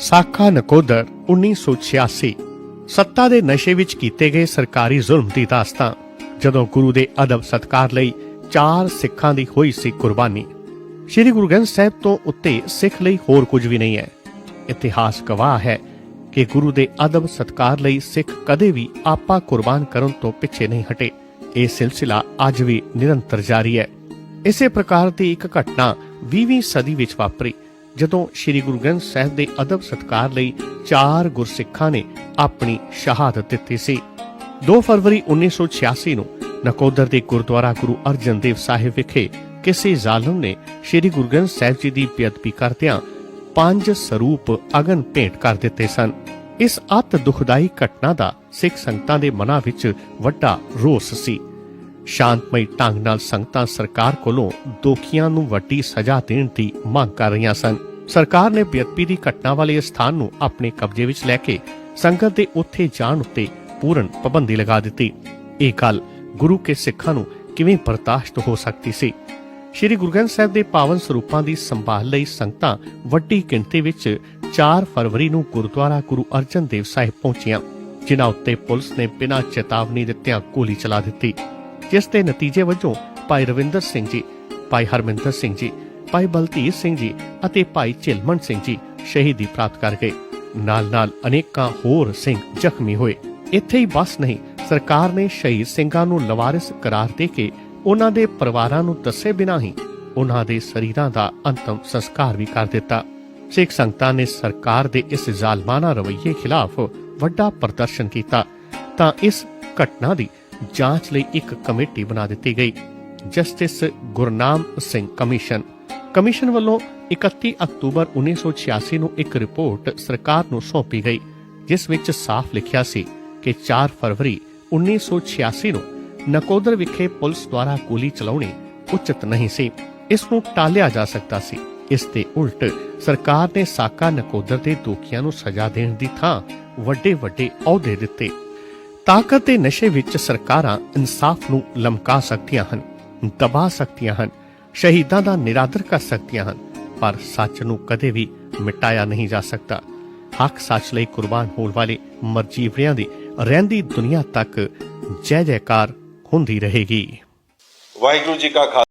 ਸਾਖਾ ਨਕੋਦਰ 1986 ਸੱਤਾ ਦੇ ਨਸ਼ੇ ਵਿੱਚ ਕੀਤੇ ਗਏ ਸਰਕਾਰੀ ਜ਼ੁਲਮ ਦੀ ਦਾਸਤਾਨ, ਜਦੋਂ ਗੁਰੂ ਦੇ ਅਦਬ ਸਤਕਾਰ ਲਈ ਚਾਰ ਸਿੱਖਾਂ ਦੀ ਹੋਈ ਸੀ ਕੁਰਬਾਨੀ। ਸ੍ਰੀ ਗੁਰੂ ਗ੍ਰੰਥ ਸਾਹਿਬ ਤੋਂ ਉੱਤੇ ਸਿੱਖ ਲਈ ਹੋਰ ਕੁਝ ਵੀ ਨਹੀਂ ਹੈ। ਇਤਿਹਾਸ ਗਵਾਹ ਹੈ ਕਿ ਗੁਰੂ ਦੇ ਅਦਬ ਸਤਕਾਰ ਲਈ ਸਿੱਖ ਕਦੇ ਵੀ ਆਪਾ ਕੁਰਬਾਨ ਕਰਨ ਤੋਂ ਪਿੱਛੇ ਨਹੀਂ ਹਟੇ। ਇਹ ਸਿਲਸਿਲਾ ਅੱਜ ਵੀ ਨਿਰੰਤਰ ਜਾਰੀ ਹੈ। ਇਸੇ ਪ੍ਰਕਾਰ ਦੀ ਇੱਕ ਘਟਨਾ 20ਵੀਂ ਸਦੀ ਵਿੱਚ ਵਾਪਰੀ। ਜਦੋਂ ਸ੍ਰੀ ਗੁਰੂ ਗ੍ਰੰਥ ਸਾਹਿਬ ਦੇ ਅਦਬ ਸਤਕਾਰ ਲਈ ਚਾਰ ਗੁਰਸਿੱਖਾਂ ਨੇ ਆਪਣੀ ਸ਼ਹਾਦਤ ਦਿੱਤੀ ਸੀ 2 ਫਰਵਰੀ 1986 ਨੂੰ ਨਕੋਦਰ ਦੇ ਗੁਰਦੁਆਰਾ ਗੁਰੂ ਅਰਜਨ ਦੇਵ ਸਾਹਿਬ ਵਿਖੇ ਕਿਸੇ ਜ਼ਾਲਮ ਨੇ ਸ੍ਰੀ ਗੁਰੂ ਗ੍ਰੰਥ ਸਾਹਿਬ ਜੀ ਦੀ ਬੇਅਦਬੀ ਕਰਦਿਆਂ ਪੰਜ ਸਰੂਪ ਅਗਨ ਭੇਟ ਕਰ ਦਿੱਤੇ ਸਨ। ਇਸ ਅਤ ਦੁਖਦਾਈ ਘਟਨਾ ਦਾ ਸਿੱਖ ਸੰਗਤਾਂ ਦੇ ਮਨਾਂ ਵਿੱਚ ਵੱਡਾ ਰੋਸ ਸੀ। ਸ਼ਾਂਤਮਈ ਢੰਗ ਨਾਲ ਸੰਗਤਾਂ ਸਰਕਾਰ ਕੋਲੋਂ ਦੋਖੀਆਂ ਨੂੰ ਵੱਡੀ ਸਜ਼ਾ ਦੇਣ ਦੀ ਮੰਗ ਕਰ ਰਹੀਆਂ ਸਨ। ਸਰਕਾਰ ਨੇ ਬੇਅਦਬੀ ਦੀ ਘਟਨਾ ਵਾਲੇ ਸਥਾਨ ਨੂੰ ਆਪਣੇ ਕਬਜ਼ੇ ਵਿੱਚ ਲੈ ਕੇ ਸੰਗਤ ਦੇ ਉੱਥੇ ਜਾਣ ਉੱਤੇ ਪੂਰਨ ਪਾਬੰਦੀ ਲਗਾ ਦਿੱਤੀ। ਇਹ ਗੱਲ ਗੁਰੂ ਕੇ ਸਿੱਖਾਂ ਨੂੰ ਕਿਵੇਂ ਬਰਦਾਸ਼ਤ ਹੋ ਸਕਦੀ ਸੀ? ਸ਼੍ਰੀ ਗੁਰੂ ਗ੍ਰੰਥ ਸਾਹਿਬ ਦੇ ਪਾਵਨ ਸਰੂਪਾਂ ਦੀ ਸੰਭਾਲ ਲਈ ਸੰਗਤਾਂ ਵੱਡੀ ਗਿਣਤੀ ਵਿੱਚ 4 ਫਰਵਰੀ ਨੂੰ ਗੁਰਦੁਆਰਾ ਗੁਰੂ ਅਰਜਨ ਦੇਵ ਸਾਹਿਬ ਪਹੁੰਚੀਆਂ, ਜਿਨ੍ਹਾਂ ਉੱਤੇ ਪੁਲਿਸ ਨੇ ਬਿਨਾਂ ਚੇਤਾਵਨੀ ਦਿੱਤਿਆਂ ਗੋਲੀ ਚਲਾ ਦਿੱਤੀ। ਜਿਸ ਦੇ ਨਤੀਜੇ ਵਜੋਂ ਭਾਈ ਰਵਿੰਦਰ ਸਿੰਘ ਜੀ, ਭਾਈ ਹਰਮਿੰਦਰ ਸਿੰਘ ਜੀ, ਭਾਈ ਬਲਤੀਰ ਸਿੰਘ ਜੀ ਅਤੇ ਭਾਈ ਝਿਲਮਣ ਸਿੰਘ ਜੀ ਸ਼ਹੀਦੀ ਪ੍ਰਾਪਤ ਕਰ ਗਏ। ਨਾਲ-ਨਾਲ ਅਨੇਕਾਂ ਹੋਰ ਸਿੰਘ ਜ਼ਖਮੀ ਹੋਏ। ਇੱਥੇ ਹੀ ਬਸ ਨਹੀਂ, ਸਰਕਾਰ ਨੇ ਸ਼ਹੀਦ ਸਿੰਘਾਂ ਨੂੰ ਲਵਾਰਿਸ ਕਰਾਰ ਦੇ ਕੇ ਉਹਨਾਂ ਦੇ ਪਰਿਵਾਰਾਂ ਨੂੰ ਦੱਸੇ ਬਿਨਾਂ ਹੀ ਉਹਨਾਂ ਦੇ ਸਰੀਰਾਂ ਦਾ ਅੰਤਮ ਸੰਸਕਾਰ ਵੀ ਕਰ ਦਿੱਤਾ। ਸਿੱਖ ਸੰਗਤਾਂ ਨੇ ਸਰਕਾਰ ਦੇ ਇਸ ਜ਼ਾਲਮਾਨਾ ਰਵੱਈਏ ਖਿਲਾਫ ਵੱਡਾ ਪ੍ਰਦਰਸ਼ਨ ਕੀਤਾ। ਤਾਂ ਇਸ ਘਟਨਾ ਦੀ ਜਾਂਚ ਲਈ ਇੱਕ ਕਮੇਟੀ ਬਣਾ ਦਿੱਤੀ ਗਈ, justice Gurnam Singh commission. Commission ਵੱਲੋਂ 31 ਅਕਤੂਬਰ 1986 ਨੂੰ ਇੱਕ ਰਿਪੋਰਟ ਸਰਕਾਰ ਨੂੰ ਸੌਂਪੀ ਗਈ, ਜਿਸ ਵਿੱਚ ਸਾਫ਼ ਲਿਖਿਆ ਸੀ ਕਿ 4 ਫਰਵਰੀ 1986 ਨੂੰ ਨਕੋਦਰ ਵਿਖੇ ਪੁਲਿਸ ਦੁਆਰਾ ਗੋਲੀ ਚਲਾਉਣੀ ਉਚਿਤ ਨਹੀਂ ਸੀ। ਇਸ ਨੂੰ ਟਾਲਿਆ ਜਾ ਸਕਦਾ ਸੀ। ਇਸ ਦੇ ਉਲਟ ਸਰਕਾਰ ਨੇ ਸਾਕਾ ਨਕੋਦਰ ਦੇ ਦੋਖੀਆਂ ਨੂੰ ਸਜ਼ਾ ਦੇਣ ਦੀ ਥਾਂ ਵੱਡੇ ਵੱਡੇ ਅਹੁਦੇ ਦਿੱਤੇ। ਤਾਕਤ ਦੇ ਨਸ਼ੇ ਵਿੱਚ ਸਰਕਾਰਾਂ ਇਨਸਾਫ ਨੂੰ ਲਮਕਾ ਸਕਦੀਆਂ ਹਨ, ਦਬਾ ਸਕਦੀਆਂ ਹਨ, ਸ਼ਹੀਦਾਂ ਦਾ ਨਿਰਾਦਰ ਕਰ ਸਕਦੀਆਂ ਹਨ, ਪਰ ਸੱਚ ਨੂੰ ਕਦੇ ਵੀ ਮਿਟਾਇਆ ਨਹੀਂ ਜਾ ਸਕਦਾ। ਹੱਕ ਸੱਚ ਲਈ ਕੁਰਬਾਨ ਹੋਣ ਵਾਲੇ ਮਰਜੀਵਰਿਆਂ ਦੀ ਰਹਿੰਦੀ ਦੁਨੀਆ ਤੱਕ ਜੈ ਜੈਕਾਰ ਹੁੰਦੀ ਰਹੇਗੀ। ਵਾਹਿਗੁਰੂ ਜੀ ਕਾ ਖਾਲਸਾ